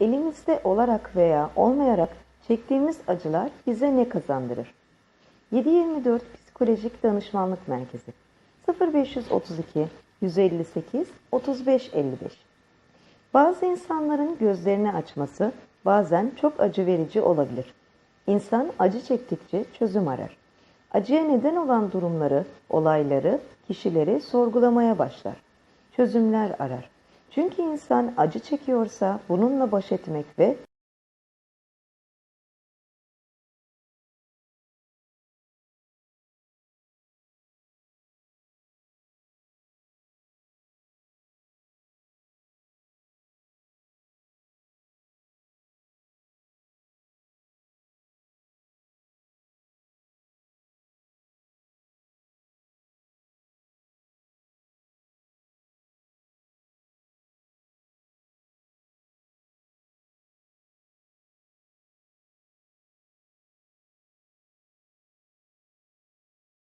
Elimizde olarak veya olmayarak çektiğimiz acılar bize ne kazandırır? 724 Psikolojik Danışmanlık Merkezi 0532 158 35 55 Bazı insanların gözlerini açması bazen çok acı verici olabilir. İnsan acı çektikçe çözüm arar. Acıya neden olan durumları, olayları, kişileri sorgulamaya başlar. Çözümler arar. Çünkü insan acı çekiyorsa bununla baş etmek ve